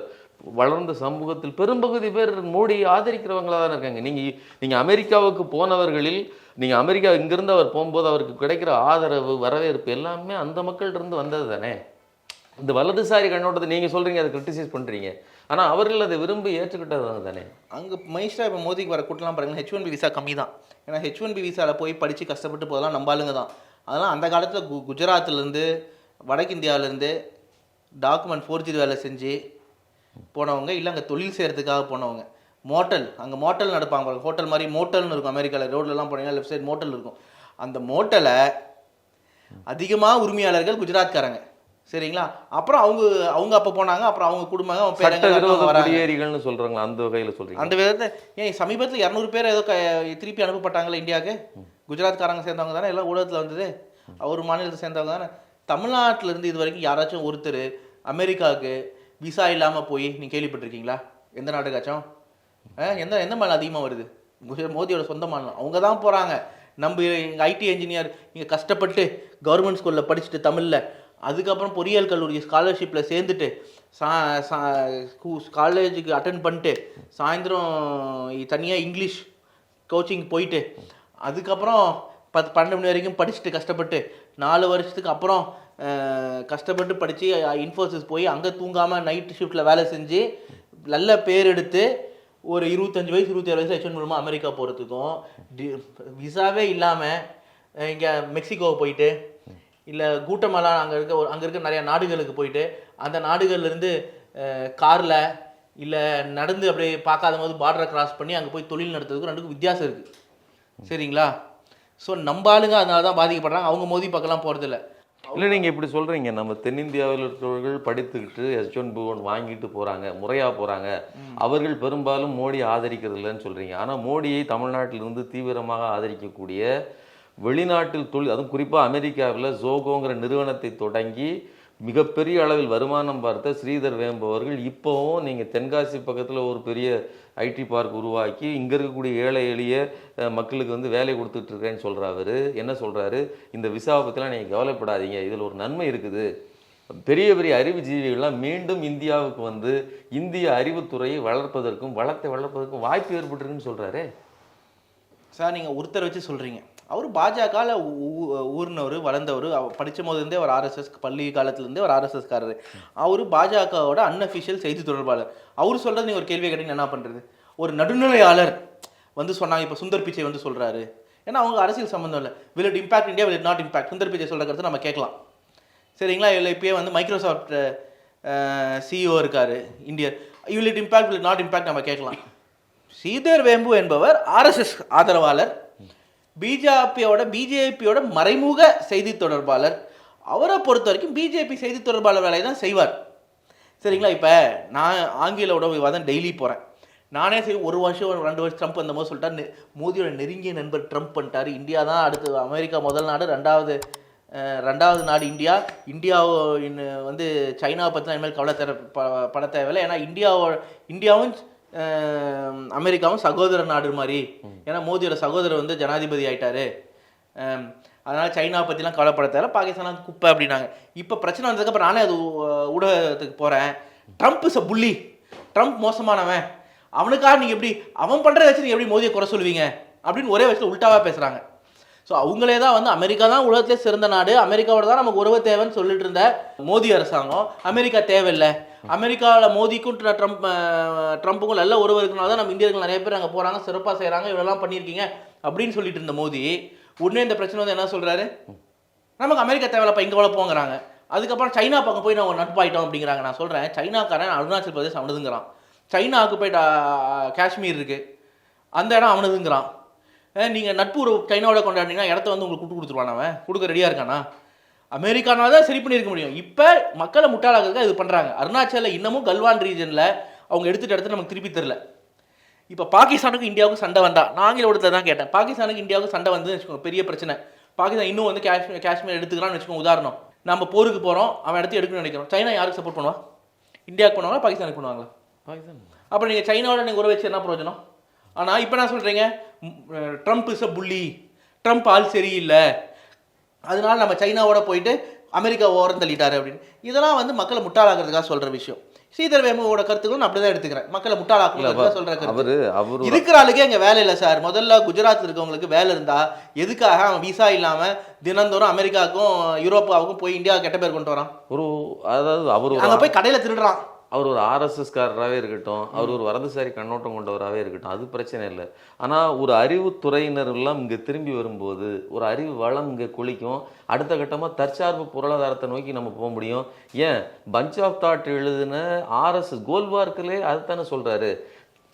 வளர்ந்த சமூகத்தில் பெரும்பகுதி பேர் மோடியை ஆதரிக்கிறவங்களா தானே இருக்காங்க. நீங்கள் நீங்கள் அமெரிக்காவுக்கு போனவர்களில் நீங்கள் அமெரிக்கா இங்கிருந்து அவர் போகும்போது அவருக்கு கிடைக்கிற ஆதரவு வரவேற்பு எல்லாமே அந்த மக்கள்கிட்ட இருந்து வந்தது தானே? இந்த வலதுசாரி கண்ணோட்டத்தை நீங்கள் சொல்கிறீங்க அதை கிரிட்டிசைஸ் பண்ணுறீங்க ஆனால் அவர்கள் அதை விரும்பி ஏற்றுக்கிட்டது தானே? அங்கே மைஸ்டா இப்போ மோதிக்கு வர கூட்டலாம் பாருங்கள் ஹெச் ஒன் பி விசா கம்மி தான் ஏன்னா ஹெச் ஒன் பி விசாவில் போய் படித்து கஷ்டப்பட்டு போதெல்லாம் நம்பாளுங்க தான். அதெல்லாம் அந்த காலத்தில் கு குஜராத்லேருந்து வடக்கு இந்தியாவிலேருந்து டாக்குமெண்ட் ஃபோர்ஜரி வேலை செஞ்சு போனவங்க இல்லை அங்கே தொழில் செய்கிறதுக்காக போனவங்க. மோட்டல் அங்கே மோட்டல் நடப்பாங்க ஹோட்டல் மாதிரி மோட்டல்னு இருக்கும் அமெரிக்காவில் ரோட்லலாம் போனீங்கன்னா லெஃப்ட் சைடு மோட்டல் இருக்கும். அந்த மோட்டலை அதிகமாக உரிமையாளர்கள் குஜராத்காரங்க. சரிங்களா? அப்புறம் அவங்க அவங்க அப்போ போனாங்க அப்புறம் அவங்க குடும்பம் அவங்க குடியேறிகள்னு சொல்றாங்களா அந்த வகையில சொல்றீங்க. அந்த விதத்தை ஏன் சமீபத்தில் இரநூறு பேர் ஏதோ திருப்பி அனுப்பப்பட்டாங்களே இந்தியாவுக்கு. குஜராத்காரங்க சேர்ந்தவங்க தானே எல்லாம் ஊடகத்தில் வந்தது. அவர் மாநிலத்தை சேர்ந்தவங்க தானே. தமிழ்நாட்டுல இருந்து இது வரைக்கும் யாராச்சும் ஒருத்தர் அமெரிக்காவுக்கு விசா இல்லாமல் போய் நீங்கள் கேள்விப்பட்டிருக்கீங்களா? எந்த நாட்டுக்காச்சும்? ஆ, எந்த எந்த மாநிலம் அதிகமாக வருது? குஜ- மோதியோட சொந்த மாநிலம். அவங்க தான் போகிறாங்க நம்ம எங்கள் ஐடி இன்ஜினியர் இங்கே கஷ்டப்பட்டு கவர்மெண்ட் ஸ்கூலில் படிச்சுட்டு தமிழில் அதுக்கப்புறம் பொறியியல் கல்லூரி ஸ்காலர்ஷிப்பில் சேர்ந்துட்டு சா சா காலேஜுக்கு அட்டன் பண்ணிட்டு சாயந்தரம் தனியாக இங்கிலீஷ் கோச்சிங் போயிட்டு அதுக்கப்புறம் பத்து பன்னெண்டு மணி வரைக்கும் படிச்சுட்டு கஷ்டப்பட்டு நாலு வருஷத்துக்கு அப்புறம் கஷ்டப்பட்டு படித்து இன்ஃபோசிஸ் போய் அங்கே தூங்காமல் நைட் ஷிஃப்ட்டில் வேலை செஞ்சு நல்ல பேர் எடுத்து ஒரு இருபத்தஞ்சு வயசு இருபத்தேழு வயசு ஹெச்ஒன் மூலமாக அமெரிக்கா போகிறதுக்கும் விசாவே இல்லாமல் இங்கே மெக்சிகோ போயிட்டு இல்லை கூட்டமெல்லாம் அங்கே இருக்க ஒரு அங்கே இருக்க நிறைய நாடுகளுக்கு போயிட்டு அந்த நாடுகள்லேருந்து காரில் இல்லை நடந்து அப்படியே பார்க்காத போது பார்டரை கிராஸ் பண்ணி அங்கே போய் தொழில் நடத்துறதுக்கும் ரெண்டுக்கும் வித்தியாசம் இருக்குது சரிங்களா? ஸோ நம்ம ஆளுங்க அதனால தான் பாதிக்கப்படுறாங்க. அவங்க மோதி பக்கம்லாம் போகிறதில்ல இல்லை நீங்கள் இப்படி சொல்கிறீங்க நம்ம தென்னிந்தியாவில் இருக்கிறவர்கள் படித்துக்கிட்டு எஸ். ஒன் பி ஒன் வாங்கிட்டு போகிறாங்க முறையாக போகிறாங்க அவர்கள் பெரும்பாலும் மோடி ஆதரிக்கிறது இல்லைன்னு சொல்கிறீங்க ஆனால் மோடியை தமிழ்நாட்டிலிருந்து தீவிரமாக ஆதரிக்கக்கூடிய வெளிநாட்டில் தொழில் அதுவும் குறிப்பாக அமெரிக்காவில் ஜோகோங்கிற நிறுவனத்தை தொடங்கி மிகப்பெரிய அளவில் வருமானம் பார்த்த ஸ்ரீதர் வேம்பு அவர்கள் இப்போவும் நீங்கள் தென்காசி பக்கத்தில் ஒரு பெரிய ஐடி பார்க் உருவாக்கி இங்கே இருக்கக்கூடிய ஏழை எளிய மக்களுக்கு வந்து வேலை கொடுத்துட்ருக்கேன்னு இருக்கேன்னு அவர் என்ன சொல்கிறாரு இந்த விசாவை பற்றிலாம் நீங்கள் கவலைப்படாதீங்க. இதில் ஒரு நன்மை இருக்குது. பெரிய பெரிய அறிவுஜீவிகள்லாம் மீண்டும் இந்தியாவுக்கு வந்து இந்திய அறிவுத்துறையை வளர்ப்பதற்கும் வளத்தை வளர்ப்பதற்கும் வாய்ப்பு ஏற்பட்டுருக்குன்னு சொல்கிறாரு சார் நீங்கள் ஒருத்தர் வச்சு சொல்கிறீங்க அவர் பாஜகவில் ஊர்னவர் வளர்ந்தவர். அவர் படித்த போதுலேருந்தே அவர் ஆர்எஸ்எஸ் பள்ளி காலத்துலேருந்தே அவர் ஆர்எஸ்எஸ்காரர் அவர் பாஜகவோட அன்அஃபிஷியல் செய்தி தொடர்பாளர். அவர் சொல்கிறது நீங்கள் ஒரு கேள்வி கேட்டீங்க என்ன பண்ணுறது ஒரு நடுநிலையாளர் வந்து சொன்னாங்க இப்போ சுந்தர் பிச்சை வந்து சொல்கிறாரு ஏன்னா அவங்க அரசியல் சம்மந்தம் இல்லை. Will it impact India will it not impact Sundar Pichai சொல்கிற கருத்து நம்ம கேட்கலாம். சரிங்களா? இல்லை இப்போயே வந்து மைக்ரோசாஃப்ட் சிஇஓ இருக்கார் இந்தியர் will it impact will not impact நம்ம கேட்கலாம். ஸ்ரீதர் வேம்பு என்பவர் ஆர்எஸ்எஸ் ஆதரவாளர். பிஜேபியோட பிஜேபியோட மறைமுக செய்தி தொடர்பாளர். அவரை பொறுத்த வரைக்கும் பிஜேபி செய்தி தொடர்பாளர் வேலையை தான் செய்வார். சரிங்களா? இப்போ நான் ஆங்கில உடம்பு தான் டெய்லி போகிறேன் நானே சரி ஒரு வருஷம் ஒரு ரெண்டு வருஷம் ட்ரம்ப் அந்த மாதிரி சொல்லிட்டாரு மோதியோட நெருங்கிய நண்பர் ட்ரம்ப் பண்ணிட்டாரு. இந்தியா தான் அடுத்து அமெரிக்கா முதல் நாடு ரெண்டாவது ரெண்டாவது நாடு இந்தியா. இந்தியாவோ வந்து சைனாவை பற்றின இனிமேல் கவலை தர ப- பட தேவையில்லை. ஏன்னா இந்தியாவோ இந்தியாவும் அமெரிக்காவும் சகோதர நாடு மாதிரி. ஏன்னா மோதியோட சகோதரர் வந்து ஜனாதிபதி ஆயிட்டாரு. அதனால சைனா பற்றிலாம் கவலைப்பட தேவை பாகிஸ்தான் குப்பை அப்படின்னாங்க. இப்போ பிரச்சனை வந்ததுக்கப்புறம் நானே அது ஊடகத்துக்கு போகிறேன் ட்ரம்ப் இஸ் புள்ளி ட்ரம்ப் மோசமானவன். அவனுக்காக நீங்கள் எப்படி அவன் பண்ணுறத வச்சு நீங்கள் எப்படி மோதியை குறை சொல்லுவீங்க அப்படின்னு ஒரே வயசில் உல்ட்டாவாக பேசுகிறாங்க ஸோ அவங்களே தான் வந்து அமெரிக்கா தான் உலகத்திலே சிறந்த நாடு. அமெரிக்காவோட தான் நமக்கு உறவு தேவைன்னு சொல்லிட்டு இருந்த மோடி அரசாங்கம் அமெரிக்கா தேவையில்லை. அமெரிக்காவில் மோதிக்கும் ட்ரம்ப் ட்ரம்ப்புக்கும் நல்ல உறவு இருக்கனால தான் நம்ம இந்தியர்கள் நிறைய பேர் அங்கே போகிறாங்க சிறப்பாக செய்கிறாங்க இவ்வளோலாம் பண்ணியிருக்கீங்க அப்படின்னு சொல்லிட்டு இருந்த மோடி உடனே இந்த பிரச்சனை வந்து என்ன சொல்கிறாரு நமக்கு அமெரிக்கா தேவையில்லப்பா இங்கே எவ்வளோ போங்கிறாங்க. அதுக்கப்புறம் சைனா பக்கம் போய் நான் நட்பாயிட்டோம் அப்படிங்கிறாங்க. நான் சொல்கிறேன் சைனாக்காரன் அருணாச்சல் பிரதேஷ் அவனதுங்கிறான். சைனாவுக்கு போயிட்டு காஷ்மீர் இருக்குது அந்த இடம் அவனதுங்கிறான். நீங்கள் நட்பு உறவு சைனாவோட கொண்டாடினீங்கன்னா இடத்த வந்து உங்களுக்கு கூட்டு கொடுத்துருவான் அவன். கொடுக்க ரெடியாக இருக்கானா? அமெரிக்கானா தான் சரி பண்ணியிருக்க முடியும். இப்போ மக்களை முட்டாளாக்கிறதுக்கு இது பண்ணுறாங்க அருணாச்சலில் இன்னமும் கல்வான் ரீஜனில் அவங்க எடுத்துகிட்ட இடத்த நமக்கு திருப்பி தரல. இப்போ பாகிஸ்தானுக்கும் இந்தியாவுக்கும் சண்டை வந்தா நான் ஆங்கில ஊடகத்தில் தான் கேட்டேன். பாகிஸ்தானுக்கு இந்தியாவுக்கும் சண்டை வந்து வச்சுக்கோங்க பெரிய பிரச்சனை. பாகிஸ்தான் இன்னும் வந்து காஷ்மீர் காஷ்மீர் எடுத்துக்கிறான்னு வச்சுக்கோங்க உதாரணம். நம்ம போருக்கு போகிறோம் அவன் இடத்த எடுக்கணும்னு நினைக்கிறோம். சைனா யாருக்கு சப்போர்ட் பண்ணுவா? இந்தியாவுக்கு பண்ணுவாங்களா பாகிஸ்தானுக்கு பண்ணுவாங்களா? பாகிஸ்தான். அப்புறம் நீங்கள் சைனாவோட நீங்கள் உறவு வச்சு என்ன பிரயோஜனம்? ஆனால் இப்போ என்ன சொல்கிறீங்க ட்ரம்ப் இஸ் அ புள்ளி ட்ரம்ப் ஆள் சரியில்லை. அதனால நம்ம சைனாவோட போயிட்டு அமெரிக்கா ஓரம் தள்ளிட்டாரு அப்படின்னு. இதெல்லாம் வந்து மக்களை முட்டாளாக்குறதுக்காக சொல்கிற விஷயம். ஸ்ரீதர் வேமுவோட கருத்துக்களும் நான் அப்படி தான் எடுத்துக்கிறேன். மக்களை முட்டாளாக்குறதுக்காக சொல்கிற கருத்து. அவரு அவரு இருக்கிற ஆளுக்கே அங்கே வேலை இல்லை சார். முதல்ல குஜராத்தில் இருக்கவங்களுக்கு வேலை இருந்தா எதுக்காக அவன் விசா இல்லாமல் தினந்தோறும் அமெரிக்காவுக்கும் யூரோப்பாவுக்கும் போய் இந்தியா கெட்ட பேர் கொண்டு வரான்? ஒரு அதாவது அவர் அங்கே போய் கடையில் திருடுறான். அவர் ஒரு ஆர்எஸ்எஸ்காரராகவே இருக்கட்டும் அவர் ஒரு வரதுசாரி கண்ணோட்டம் கொண்டவராகவே இருக்கட்டும் அது பிரச்சனை இல்லை. ஆனால் ஒரு அறிவுத்துறையினர் எல்லாம் இங்கே திரும்பி வரும்போது ஒரு அறிவு வளம் இங்கே குளிக்கும். அடுத்த கட்டமாக தற்சார்பு பொருளாதாரத்தை நோக்கி நம்ம போக முடியும். ஏன்? பஞ்ச் ஆஃப் தாட் எழுதுன ஆர்எஸ்எஸ் கோல்வார்க்கிலே அதுதானே சொல்கிறாரு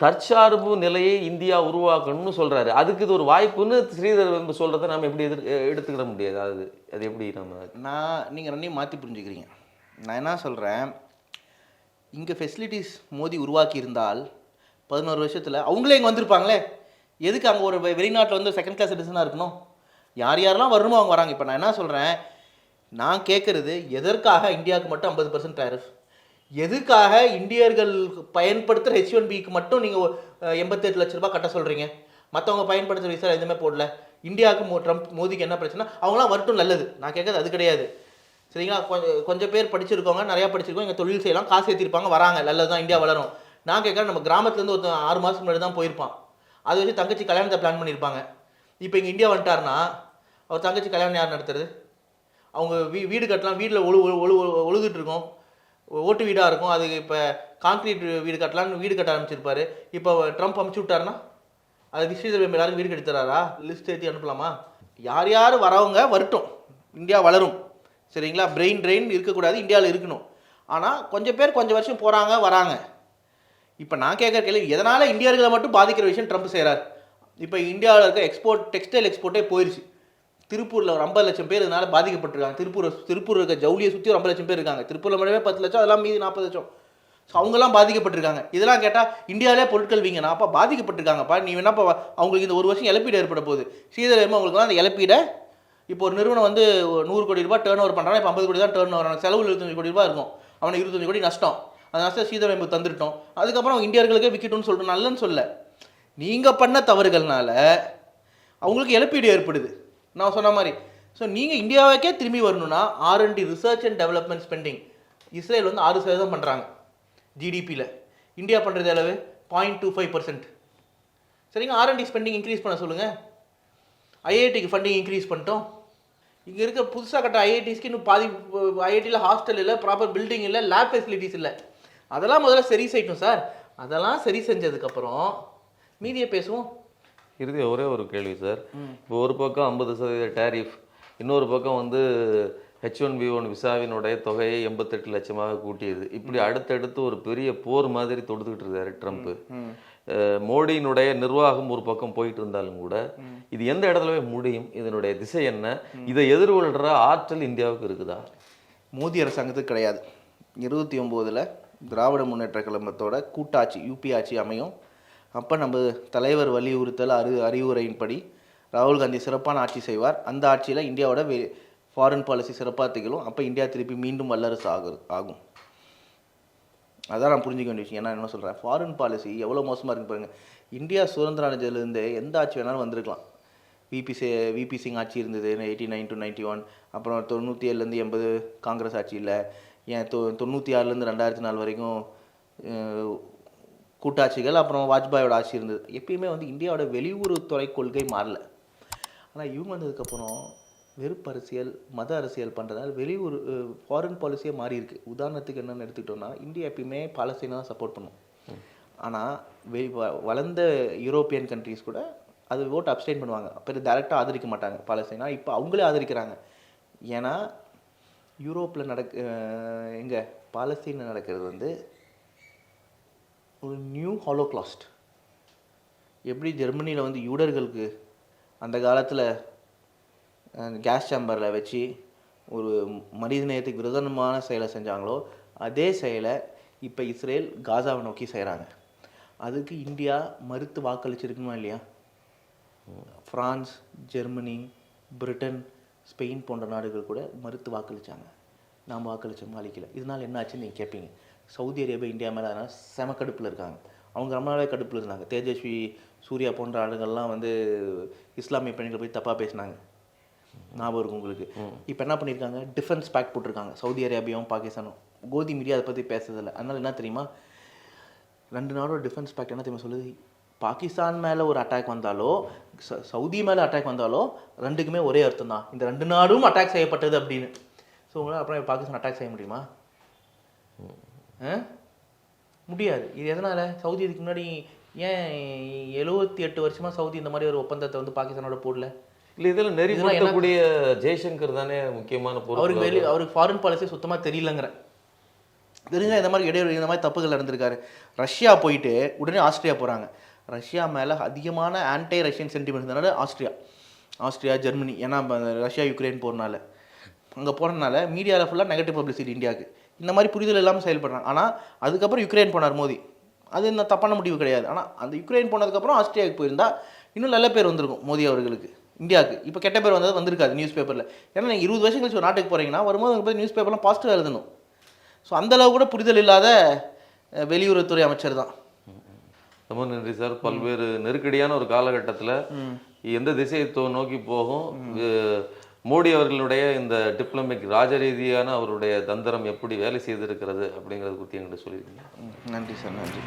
தற்சார்பு நிலையை இந்தியா உருவாக்கணும்னு சொல்கிறாரு அதுக்கு இது ஒரு வாய்ப்புன்னு ஸ்ரீதர் வெம்பு சொல்கிறத நம்ம எப்படி எதிர் எடுத்துக்கிட முடியாது? அது அது எப்படி நம்ம நான் நீங்கள் ரெண்டையும் மாற்றி புரிஞ்சுக்கிறீங்க. நான் என்ன சொல்கிறேன் இங்கே ஃபெசிலிட்டிஸ் மோதி உருவாக்கி இருந்தால் பதினோரு வருஷத்தில் அவங்களே இங்கே வந்திருப்பாங்களே. எதுக்கு அங்கே ஒரு வெளிநாட்டில் வந்து செகண்ட் கிளாஸ் சிட்டிசனாக இருக்கணும்? யார் யாரெல்லாம் வரணுமோ அவங்க வராங்க. இப்போ நான் என்ன சொல்கிறேன் நான் கேட்குறது எதற்காக இந்தியாவுக்கு மட்டும் ஐம்பது பர்சன்ட் டேரிஃப் எதுக்காக இந்தியர்கள் பயன்படுத்துகிற ஹெச் ஒன் பிக்கு மட்டும் நீங்கள் எண்பத்தெட்டு லட்ச ரூபாய் கட்ட சொல்கிறீங்க மற்றவங்க பயன்படுத்துகிற விசா எதுவுமே போடல. இந்தியாவுக்கு மோ ட்ரம்ப் மோதிக்கு என்ன பிரச்சனை அவங்களாம் வரட்டும் நல்லது. நான் கேட்கறது அது கிடையாது. சரிங்களா? கொஞ்சம் கொஞ்சம் பேர் படிச்சிருக்கவங்க நிறையா படிச்சிருக்கோம் இங்கே தொழில் செய்யலாம் காசு ஏற்றிருப்பாங்க வராங்க. நல்லது தான் இந்தியா வளரும். நான் கேட்குறேன் நம்ம கிராமத்துலேருந்து ஒருத்தன் ஆறு மாதத்துக்கு முன்னாடி தான் போயிருப்பான். அதை வச்சு தங்கச்சி கல்யாணத்தை பிளான் பண்ணியிருப்பாங்க. இப்போ இங்கே இந்தியா வந்துட்டாருன்னா அவர் தங்கச்சி கல்யாணம் யார் நடத்துறது? அவங்க வீ வீடு கட்டலாம் வீட்டில் ஒழு ஒழு ஒழுதுட்டு இருக்கோம். ஓட்டு வீடாக இருக்கும். அது இப்போ கான்கிரீட் வீடு கட்டலாம்னு வீடு கட்ட ஆரம்பிச்சிருப்பாரு. இப்போ ட்ரம்ப் அமுச்சு விட்டாருன்னா அது விஸ்வீதர் எல்லாரும் வீடு கட்டித்தராரா? லிஸ்ட் ஏற்றி அனுப்பலாமா? யார் யார் வரவங்க வரட்டும். இந்தியா வளரும். சரிங்களா? பிரெயின் ட்ரெயின் இருக்கக்கூடாது இந்தியாவில் இருக்கணும். ஆனால் கொஞ்சம் பேர் கொஞ்சம் வருஷம் போகிறாங்க வராங்க. இப்போ நான் கேட்குற கேள்வி எதனால் இந்தியர்களை மட்டும் பாதிக்கிற விஷயம் ட்ரம்ப் செய்கிறார் இப்போ இந்தியாவில் இருக்க எக்ஸ்போர்ட் டெக்ஸ்டைல் எக்ஸ்போர்ட்டே போயிடுச்சு திருப்பூரில் ஒரு ஐம்பது லட்சம் பேர் இதனால் பாதிக்கப்பட்டிருக்காங்க. திருப்பூர் திருப்பூர் இருக்க ஜவுளியை சுற்றி ஒரு ஐம்பது லட்சம் பேர் இருக்காங்க. திருப்பூரில் மட்டுமே பத்து லட்சம் அதெல்லாம் மீதி நாற்பது லட்சம். ஸோ அவங்கெல்லாம் பாதிக்கப்பட்டிருக்காங்க. இதெல்லாம் கேட்டால் இந்தியாவிலே பொருட்கள் வீங்கண்ணா அப்போ பாதிக்கப்பட்டிருக்காங்கப்பா. நீ வேணாப்பா அவங்களுக்கு இந்த ஒரு வருஷம் இழப்பீடு ஏற்பட போகுது. ஸ்ரீதரமா அவங்களுக்குலாம் அந்த இழப்பீடை இப்போ ஒரு நிறுவனம் வந்து ஒரு நூறு கோடி ரூபாய் டேர்ன் ஓவர் பண்ணுறாங்க இப்போ ஐம்பது கோடி தான் டேர்ன் ஓவர் செலவு இருபத்தஞ்சு கோடி ரூபாய் இருக்கும். அவனுக்கு இருபத்தஞ்சு கோடி நஷ்டம். அந்த நஷ்டம் ஸ்ரீதரம்பு தந்துட்டோம். அதுக்கப்புறம் இந்தியர்களுக்கே விற்கட்டும்னு சொல்லிட்டு நல்லன்னு சொல்ல நீங்கள் பண்ண தவறுகள்னால அவங்களுக்கு இழப்பீடு ஏற்படுது. நான் சொன்ன மாதிரி. ஸோ நீங்கள் இந்தியாவுக்கே திரும்பி வரணும்னா R and D research and development spending Israel வந்து ஆறு சதவீதம் பண்ணுறாங்க ஜிடிபியில் இந்தியா பண்ணுறது அளவு பாயிண்ட் டூ ஃபைவ் பர்சன்ட் சரிங்க R and D spending increase பண்ண சொல்லுங்கள் ஐஐடிக்கு ஃபண்டிங் இன்க்ரீஸ் பண்ணிட்டோம். இங்கே இருக்க புதுசாக கட்ட ஐஐடிஸ்க்கு இன்னும் பாதி ஐஐடியில் ஹாஸ்டல் இல்லை ப்ராப்பர் பில்டிங் இல்லை லேப் ஃபெசிலிட்டிஸ் இல்லை. அதெல்லாம் முதல்ல சரி செய்யட்டும் சார். அதெல்லாம் சரி செஞ்சதுக்கப்புறம் மீதியை பேசுவோம். இறுதி ஒரே ஒரு கேள்வி சார். இப்போ ஒரு பக்கம் ஐம்பது சதவீத டேரிஃப் இன்னொரு பக்கம் வந்து ஹெச் ஒன் பி ஒன் விசாவினுடைய தொகையை எண்பத்தெட்டு லட்சமாக கூட்டியது. இப்படி அடுத்தடுத்து ஒரு பெரிய போர் மாதிரி தொடுத்துக்கிட்டு இருக்காரு ட்ரம்ப் அஹ் மோடியினுடைய நிர்வாகம் ஒரு பக்கம் போயிட்டு இருந்தாலும் கூட இது எந்த இடத்துல போய் முடியும். இதனுடைய திசை என்ன? இதை எதிர்கொள்கிற ஆற்றல் இந்தியாவுக்கு இருக்குதா? மோடி அரசாங்கத்துக்கு கிடையாது. இருபத்தி ஒம்போதில் திராவிட முன்னேற்ற கழகத்தோட கூட்டாட்சி யூபி ஆட்சி அமையும். அப்போ நம்ம தலைவர் வலியுறுத்தல் அறி அறிவுரையின்படி ராகுல் காந்தி சிறப்பான ஆட்சி செய்வார். அந்த ஆட்சியில் இந்தியாவோட வெ ஃபாரின் பாலிசி சிறப்பாக திகழும். அப்போ இந்தியா திருப்பி மீண்டும் வல்லரசு ஆகு ஆகும். அதான் நான் புரிஞ்சுக்க வேண்டிய விஷயம். ஏன்னா என்ன சொல்கிறேன் ஃபாரின் பாலிசி எவ்வளோ மோசமாக இருக்கு பாருங்க. இந்தியா சுதந்திர அடைஞ்சதுலேருந்து எந்த ஆட்சி வேணாலும் வந்திருக்கலாம். விபி சே விபி சிங் ஆட்சி இருந்தது eighty nine to ninety one அப்புறம் தொண்ணூற்றி ஏழுலேருந்து எண்பது காங்கிரஸ் ஆட்சி இல்லை. ஏன் தொ தொண்ணூற்றி ஆறுலேருந்து ரெண்டாயிரத்தி நாலு வரைக்கும் கூட்டாட்சிகள் அப்புறம் வாஜ்பாயோட ஆட்சி இருந்தது. எப்பயுமே வந்து இந்தியாவோட வெளியுறவுத்துறை கொள்கை மாறல. ஆனால் இவங்க வந்ததுக்கப்புறம் வெறுப்பு அரசியல் மத அரசியல் பண்ணுறதால் வெளியூர் ஃபாரின் பாலிசியே மாறி இருக்குது உதாரணத்துக்கு என்னென்னு எடுத்துக்கிட்டோம்னா இந்தியா எப்பயுமே பாலஸ்தீனை தான் சப்போர்ட் பண்ணும். ஆனால் வெ வ- வளர்ந்த யூரோப்பியன் கண்ட்ரீஸ் கூட அது ஓட்டு அப்ஸ்டைன் பண்ணுவாங்க. அப்போ டேரெக்டாக ஆதரிக்க மாட்டாங்க. பாலஸ்தீனா இப்போ அவங்களே ஆதரிக்கிறாங்க. ஏன்னா யூரோப்பில் நடக்க எங்கே? பாலஸ்தீனில் நடக்கிறது வந்து ஒரு நியூ ஹாலோகிளாஸ்ட் எப்படி ஜெர்மனியில் வந்து யூடர்களுக்கு அந்த காலத்தில் கேஸ் சேம்பரில் வச்சு ஒரு மனித நேயத்துக்கு விரதமான செயலை செஞ்சாங்களோ அதே செயலை இப்போ இஸ்ரேல் காசாவை நோக்கி செய்கிறாங்க அதுக்கு இந்தியா மறுத்து வாக்களிச்சிருக்குமா இல்லையா? ஃப்ரான்ஸ் ஜெர்மனி பிரிட்டன் ஸ்பெயின் போன்ற நாடுகள் கூட மறுத்து வாக்களிச்சாங்க. நாம் வாக்களித்த அளிக்கல இதனால் என்ன ஆச்சுன்னு நீங்கள் கேட்பீங்க சவுதி அரேபியா இந்தியா மேலே அதனால் செம கடுப்பில் இருக்காங்க. அவங்க ரொம்ப நாளாவே கடுப்பில் இருந்தாங்க. தேஜஸ்வி சூர்யா போன்ற ஆளுங்கள்லாம் வந்து இஸ்லாமிய பெண்களை போய் தப்பாக பேசினாங்க. ஞாபகம் இருக்கும் உங்களுக்கு. இப்போ என்ன பண்ணியிருக்காங்க டிஃபென்ஸ் பேக் போட்டிருக்காங்க. சவுதி அரேபியாவும் பாகிஸ்தானும். கோதி மீடியா அதை பற்றி பேசுறதில்ல. அதனால என்ன தெரியுமா? ரெண்டு நாடோட டிஃபென்ஸ் பேக்ட் என்ன தெரியுமா சொல்லுது? பாகிஸ்தான் மேலே ஒரு அட்டாக் வந்தாலோ ச- சவுதி மேலே அட்டாக் வந்தாலோ ரெண்டுக்குமே ஒரே அர்த்தம் தான் இந்த ரெண்டு நாடும் அட்டாக் செய்யப்பட்டது அப்படின்னு. ஸோ உங்களால் அப்புறம் பாகிஸ்தான் அட்டாக் செய்ய முடியுமா? முடியாது. இது எதனால? சவுதி இதுக்கு முன்னாடி ஏன் எழுபத்தி எட்டு வருஷமா சவுதி இந்த மாதிரி ஒரு ஒப்பந்தத்தை வந்து பாகிஸ்தானோட போடல? இல்ல இதுல நெறிப்படுத்தக்கூடிய ஜெய்சங்கர் தானே முக்கியமான அவருக்கு வெளி அவருக்கு ஃபாரின் பாலிசி சுத்தமா தெரியலங்கிறேன் தெரிஞ்சா இந்த மாதிரி இடையில இந்த மாதிரி தப்புகள் நடந்திருக்காரு. ரஷ்யா போயிட்டு உடனே ஆஸ்திரியா போறாங்க. ரஷ்யா மேல அதிகமான ஆன்டை ரஷ்யன் சென்டிமெண்ட் இருந்தனால ஆஸ்திரியா. ஆஸ்திரியா ஜெர்மனி ஏன்னா ரஷ்யா யுக்ரைன் போறனால. அங்க போனதுனால மீடியாவில் ஃபுல்லாக நெகட்டிவ் பப்ளிசிட்டி இந்தியாவுக்கு. இந்த மாதிரி புரிதல் இல்லாமல் செயல்படுறாங்க. ஆனால் அதுக்கப்புறம் யுக்ரைன் போனார் மோடி. அது இந்த தப்பான முடிவு கிடையாது. ஆனால் அந்த யுக்ரைன் போனதுக்கப்புறம் ஆஸ்திரியாவுக்கு போயிருந்தா இன்னும் நல்ல பேர் வந்திருக்கும் மோடி அவர்களுக்கு. இந்தியாவுக்கு. இப்போ கெட்ட பேர் வந்தது வந்திருக்காது நியூஸ் பேப்பரில் ஏன்னா நீங்கள் இருபது வருஷம் கழிச்சு ஒரு நாட்டுக்கு போகிறீங்கன்னா வரும்போது உங்களுக்கு போய் நியூஸ் பேப்பர்லாம் பாசிட்டிவாக எழுதணும். ஸோ அளவு கூட புரிதல் இல்லாத வெளியுறவுத்துறை அமைச்சர் தான். ரொம்ப நன்றி சார். பல்வேறு நெருக்கடியான ஒரு காலகட்டத்துல எந்த திசையை நோக்கி போகும்? மோடி அவர்களுடைய இந்த டிப்ளமிக் ராஜரீதியான அவருடைய தந்திரம் எப்படி வேலை செய்திருக்கிறது அப்படிங்கிறத பற்றி என்கிட்ட சொல்லியிருக்கீங்க நன்றி சார் நன்றி.